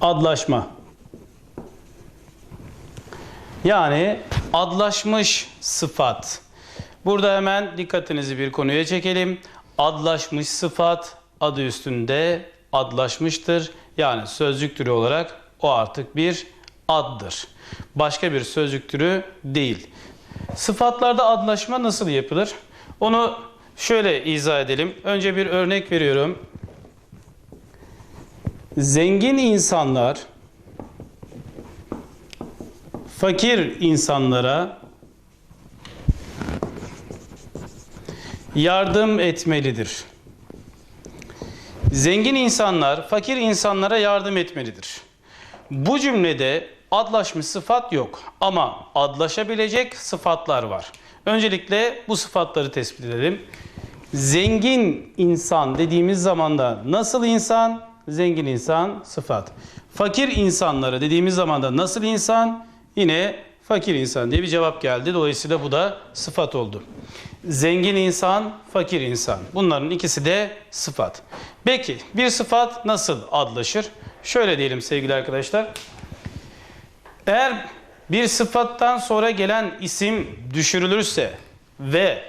adlaşma. Yani adlaşmış sıfat. Burada hemen dikkatinizi bir konuya çekelim. Adlaşmış sıfat adı üstünde adlaşmıştır. Yani sözcük türü olarak o artık bir addır. Başka bir sözcük türü değil. Sıfatlarda adlaşma nasıl yapılır? Onu şöyle izah edelim. Önce bir örnek veriyorum. Zengin insanlar fakir insanlara yardım etmelidir. Zengin insanlar fakir insanlara yardım etmelidir. Bu cümlede adlaşmış sıfat yok ama adlaşabilecek sıfatlar var. Öncelikle bu sıfatları tespit edelim. Zengin insan dediğimiz zaman da nasıl insan? Zengin insan sıfat. Fakir insanları dediğimiz zaman da nasıl insan? Yine fakir insan diye bir cevap geldi. Dolayısıyla bu da sıfat oldu. Zengin insan, fakir insan. Bunların ikisi de sıfat. Peki bir sıfat nasıl adlaşır? Şöyle diyelim sevgili arkadaşlar. Eğer bir sıfattan sonra gelen isim düşürülürse ve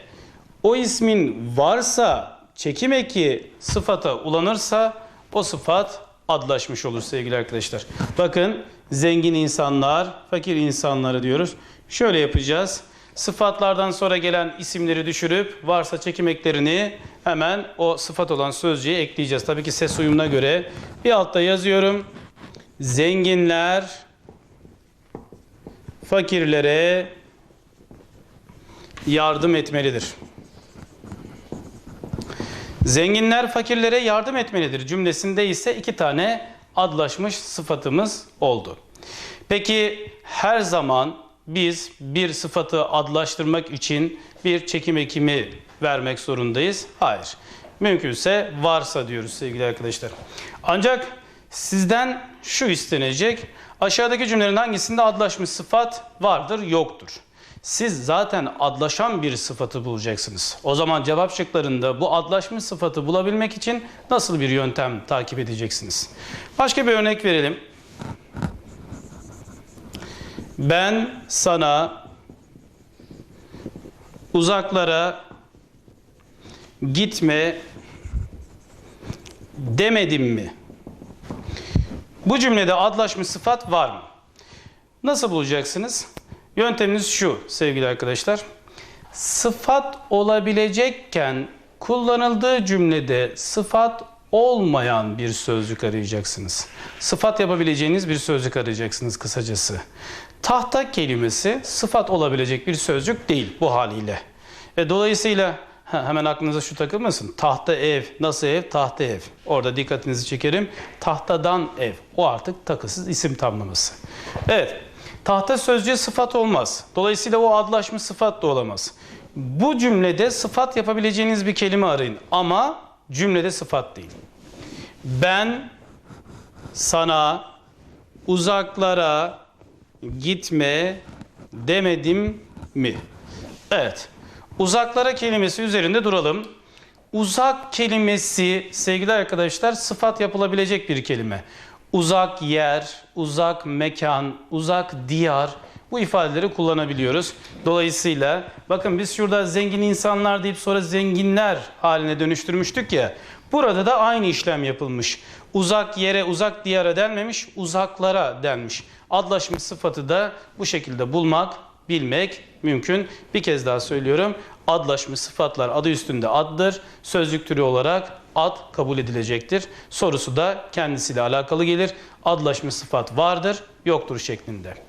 o ismin varsa çekim eki sıfata ulanırsa o sıfat adlaşmış olur sevgili arkadaşlar. Bakın zengin insanlar, fakir insanları diyoruz. Şöyle yapacağız. Sıfatlardan sonra gelen isimleri düşürüp varsa çekim eklerini hemen o sıfat olan sözcüğe ekleyeceğiz. Tabii ki ses uyumuna göre bir altta yazıyorum. Zenginler fakirlere yardım etmelidir. Zenginler fakirlere yardım etmelidir cümlesinde ise iki tane adlaşmış sıfatımız oldu. Peki her zaman biz bir sıfatı adlaştırmak için bir çekim ekimi vermek zorundayız? Hayır. Mümkünse varsa diyoruz sevgili arkadaşlar. Ancak sizden şu istenecek. Aşağıdaki cümlelerin hangisinde adlaşmış sıfat vardır, yoktur? Siz zaten adlaşan bir sıfatı bulacaksınız. O zaman cevap şıklarında bu adlaşmış sıfatı bulabilmek için nasıl bir yöntem takip edeceksiniz? Başka bir örnek verelim. Ben sana uzaklara gitme demedim mi? Bu cümlede adlaşmış sıfat var mı? Nasıl bulacaksınız? Yönteminiz şu sevgili arkadaşlar. Sıfat olabilecekken kullanıldığı cümlede sıfat olmayan bir sözcük arayacaksınız. Sıfat yapabileceğiniz bir sözcük arayacaksınız kısacası. Tahta kelimesi sıfat olabilecek bir sözcük değil bu haliyle. E, dolayısıyla hemen aklınıza şu takılmasın. Tahta ev, nasıl ev? Tahta ev. Orada dikkatinizi çekerim. Tahtadan ev. O artık takısız isim tamlaması. Evet. Tahta sözcüğe sıfat olmaz. Dolayısıyla o adlaşmış sıfat da olamaz. Bu cümlede sıfat yapabileceğiniz bir kelime arayın. Ama cümlede sıfat değil. Ben sana uzaklara gitme demedim mi? Evet. Uzaklara kelimesi üzerinde duralım. Uzak kelimesi sevgili arkadaşlar sıfat yapılabilecek bir kelime. Uzak yer, uzak mekan, uzak diyar bu ifadeleri kullanabiliyoruz. Dolayısıyla bakın biz şurada zengin insanlar deyip sonra zenginler haline dönüştürmüştük ya. Burada da aynı işlem yapılmış. Uzak yere, uzak diyara denmemiş, uzaklara denmiş. Adlaşmış sıfatı da bu şekilde bulmak, bilmek mümkün. Bir kez daha söylüyorum. Adlaşmış sıfatlar adı üstünde addır. Sözcük türü olarak ad kabul edilecektir. Sorusu da kendisiyle alakalı gelir. Adlaşmış sıfat vardır, yoktur şeklinde.